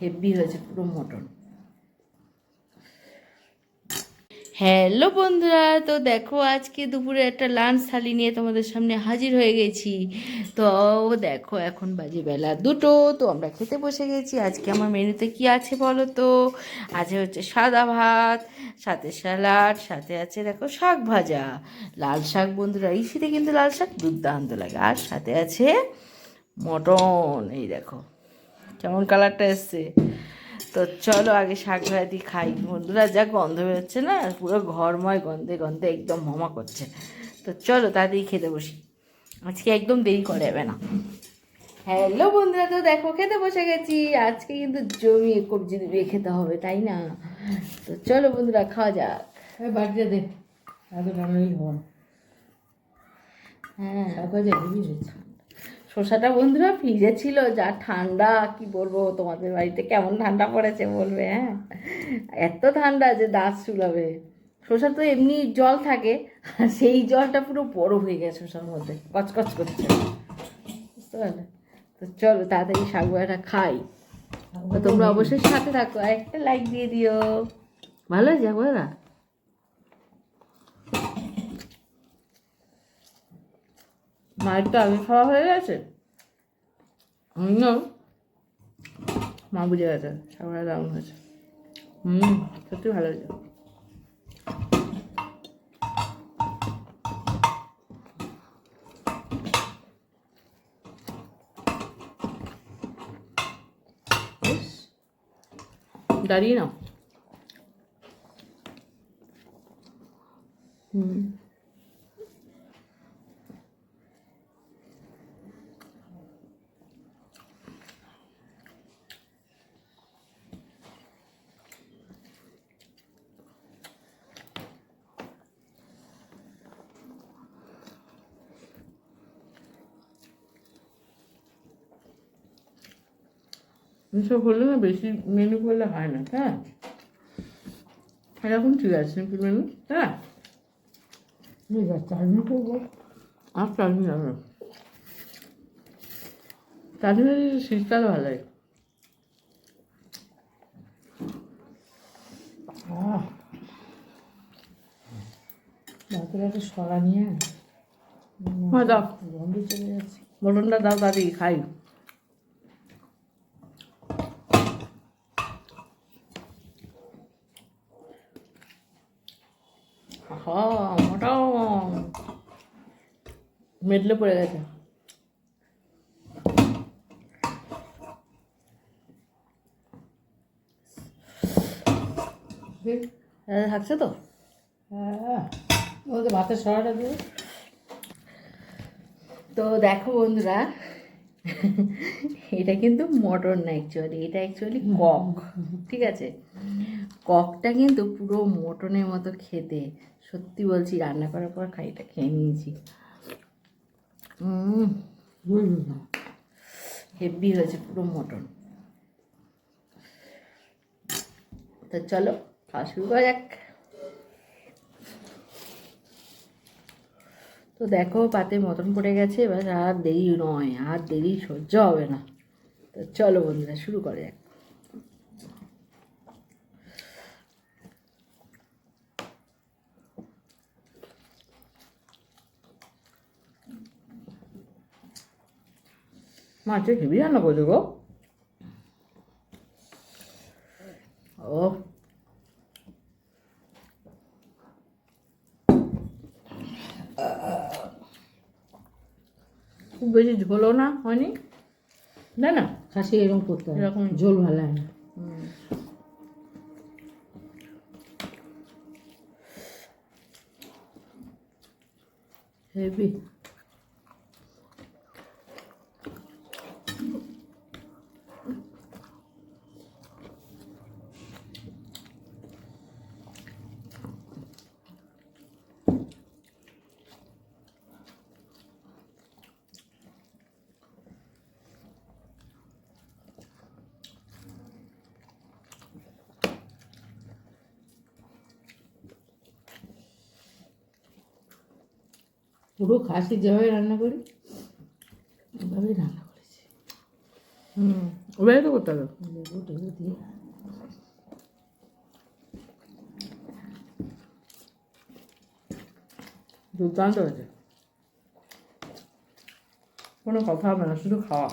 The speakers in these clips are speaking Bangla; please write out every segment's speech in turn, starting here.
হেভি হয়েছে পুরো মটন। হ্যালো বন্ধুরা, তো দেখো আজকে দুপুরে একটা লাঞ্চ থালি নিয়ে তোমাদের সামনে হাজির হয়ে গেছি। তো দেখো, এখন বাজে বেলা দুটো, তো আমরা খেতে বসে গেছি। আজকে আমার মেনুতে কি আছে বলো তো? আছে হচ্ছে সাদা ভাত, সাথে স্যালাড সাথে আছে দেখো শাক ভাজা। লাল শাক বন্ধুরা, এই শীতে কিন্তু লাল শাক দুর্দান্ত লাগে। আর সাথে আছে মটন এই দেখো। কেমন কালারটা এসছে? তো চলো আগে শাক ভাজা খাই। বন্ধুরা যা গন্ধ বেরোচ্ছে না? পুরো ঘরময় গন্ধে গন্ধে একদম মমা করছে। তো চলো তাড়াতাড়ি খেতে বসি। আজকে একদম দেরি করে যাবে না। হ্যালো বন্ধুরা তো দেখো খেতে বসে গেছি। আজকে কিন্তু জমিয়ে কবজি দিয়ে খেতে হবে তাই না? তো চলো বন্ধুরা খাওয়া যাক। বাড়িতে দে। হ্যাঁ তারপর যে হেভি হয়েছে শসাটা বন্ধুরা ফ্রিজে ছিল, যা ঠান্ডা, কি বলব তোমাদের বাড়িতে কেমন ঠান্ডা পড়েছে বলবে হ্যাঁ? এত ঠান্ডা যে দাঁত চুলাবে শসা তো এমনি জল থাকে, আর সেই জলটা পুরো বড় হয়ে গেছে শসার মধ্যে কচকচ করছে। বুঝতে পারলে? তো চলো তাড়াতাড়ি ভাজাটা খাই। তোমরা অবশ্যই সাথে থাকো একটা লাইক দিয়ে দিও। ভালো হয়েছে বলো মায়ের তো আগে খাওয়া হয়ে গেছে? মা বুঝে গেছে সবাই দারুণ হয়েছে। হুম সত্যি ভালো হয়েছে। দাঁড়িয়ে নাও। হুম এসব হলে না বেশি মেনু করলে হয় না হ্যাঁ? এরকম ঠিক আছে সিম্পল মেনু হ্যাঁ? ঠিক আছে চাটনি করব। আর চাটনি লাগবে চাটনি শীতকালে ভালো লাগে একটা সরা নিয়ে হ্যাঁ দাও। মটনটা দাও তাড়াতাড়ি খাই আহা মটন মেডলে পড়ে গেছে। থাকছে তো? হ্যাঁ। ভাতের সরাটা দেবে তো দেখো বন্ধুরা এটা কিন্তু মটন না অ্যাকচুয়ালি এটা অ্যাকচুয়ালি কক ঠিক আছে? ককটা কিন্তু পুরো মটনের মতো খেতে। সত্যি বলছি রান্না করার পর খাইটা খেয়ে নিয়েছি। হেভি হয়েছে পুরো মটন। তো চলো, খাওয়া শুরু করা যাক। তো দেখো, পাতে মটন পড়ে গেছে, এবার আর দেরি নয়, আর দেরি সহ্য হবে না। তো চলো বন্ধুরা, শুরু করা যাক। মাছ হেভি রান্না করছ গো। ও। খুব বেশি ঝোলও না হয়নি। না না খাসি এরকম করতে হয়। এরকম। ঝোল ভালো হয় না। হেভি। পুরো খাসি যেভাবে রান্না করি ওভাবেই রান্না করেছি। হুম ওভাবে তো করতে হবে। লেবু টেবু দিয়ে। দুর্দান্ত হয়েছে। কোনো কথা হবে না শুধু খাওয়া।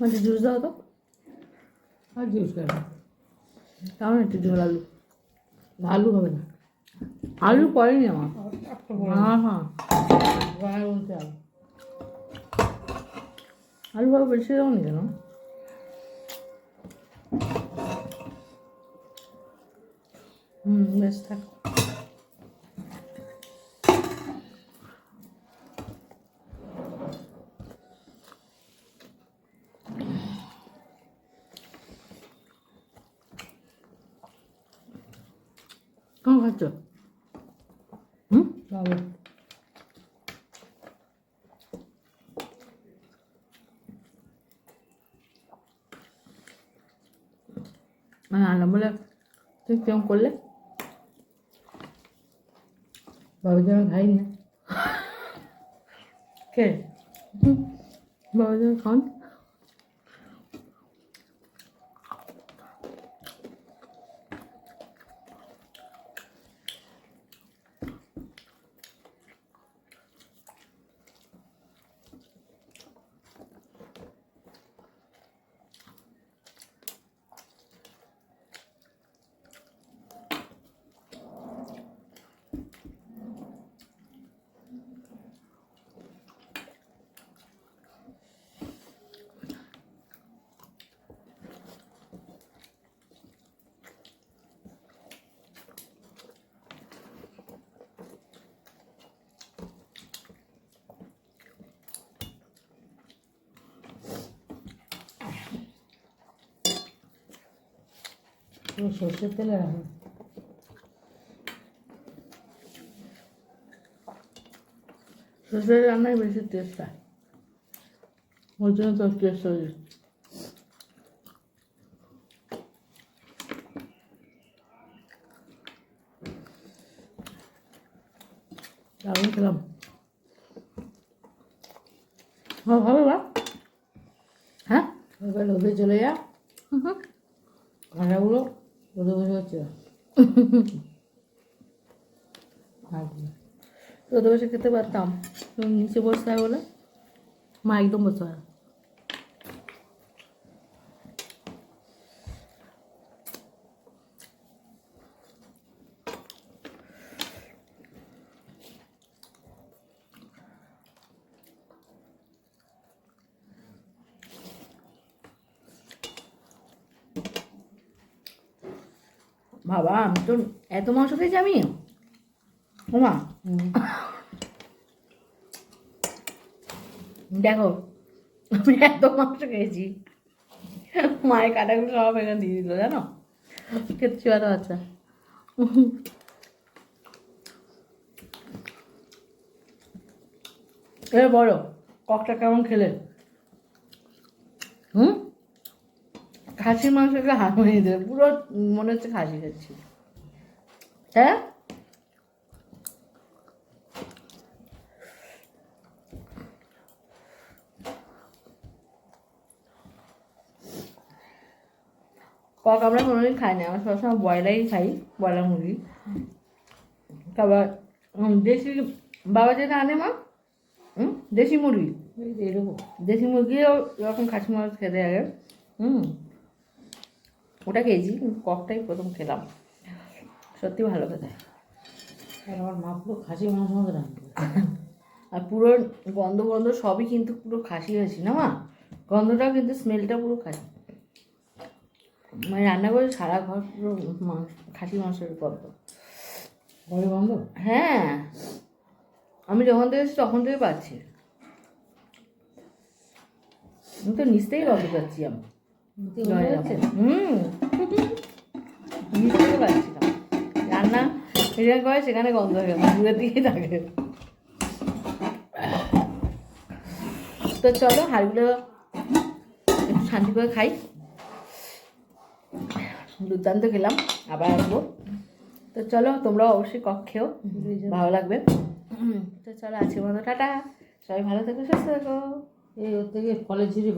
মানে জুস দাও তো আর জুস খাবে তাও না একটু ঝোল আলু আলু হবে না। আলু পড়েনি আমার হ্যাঁ হ্যাঁ বলতে হবে আলু ভাবে বেশি দাও নি কেন হুম বেশ থাক কেমন খাচ্ছ হুম বাবা মানে আনলাম বলে তুই কেমন করলে বাবা যেন খাইনি কে বাবা যখন খান পুরো সর্ষের তেলে রাখো শ্বশুরের রান্নায় বেশি টেস্ট হয় ওই জন্য তো টেস্ট হয়ে যায় দারুণ খেলাম হ্যাঁ ভালো বা হ্যাঁ এবার রোদে চলে যা কাঁটাগুলো রোদে বসে খেতে পারতাম। নিচে বসতে হয় মা একদম বসতে না। বাবা আমি তো এত মাংস খেয়েছি আমি ওমা। দেখো, আমি এত মাংস খেয়েছি। মায়ের কাটাগুলো সব এখানে দিয়ে দিল, জানো? খেতে ভালো আচ্ছা এবার বলো ককটা কেমন খেলে? হুম? খাসির মাংসকে হাত মারিয়ে দেবে পুরো মনে হচ্ছে খাসি খাচ্ছি। হ্যাঁ? কক আমরা কোনোদিন খাই না আমরা সবসময় ব্রয়লারই খাই ব্রয়লার মুরগি। তারপর দেশি বাবা যেটা আনে মা হুম দেশি মুরগি। এরকম দেশি মুরগিও এরকম খাসি মাছ খেতে আগে হুম ওটা খেয়েছি কিন্তু ককটাই প্রথম খেলাম। সত্যি ভালো কথা। আর আমার মা পুরো খাসি মাংস মতো রান্না আর পুরো গন্ধ গন্ধ সবই কিন্তু পুরো খাসি খাসি না মা? গন্ধটাও কিন্তু স্মেলটা পুরো খাসি। মানে রান্না করে সারা ঘর পুরো মাংস খাসি মাংসের গন্ধ। ঘরে বন্ধ হ্যাঁ। আমি যখন থেকে এসেছি তখন থেকে পাচ্ছি। আমি তো নিচ থেকেই গন্ধ পাচ্ছি আমি। হুম। নিচ থেকে রান্না যেখানে করে সেখানে গন্ধ হয়ে দূরের দিকেই থাকে। তো চলো হাড়গুলো একটু শান্তি করে খাই। দুর্দান্ত খেলাম, আবার আসব। তো চলো তোমরাও অবশ্যই কক খেও, ভালো লাগবে। তো চলো আজকের মতো, টাটা। সবাই ভালো থেকো, সুস্থ থেকো। এই ওর থেকে ফলের ঝুড়ি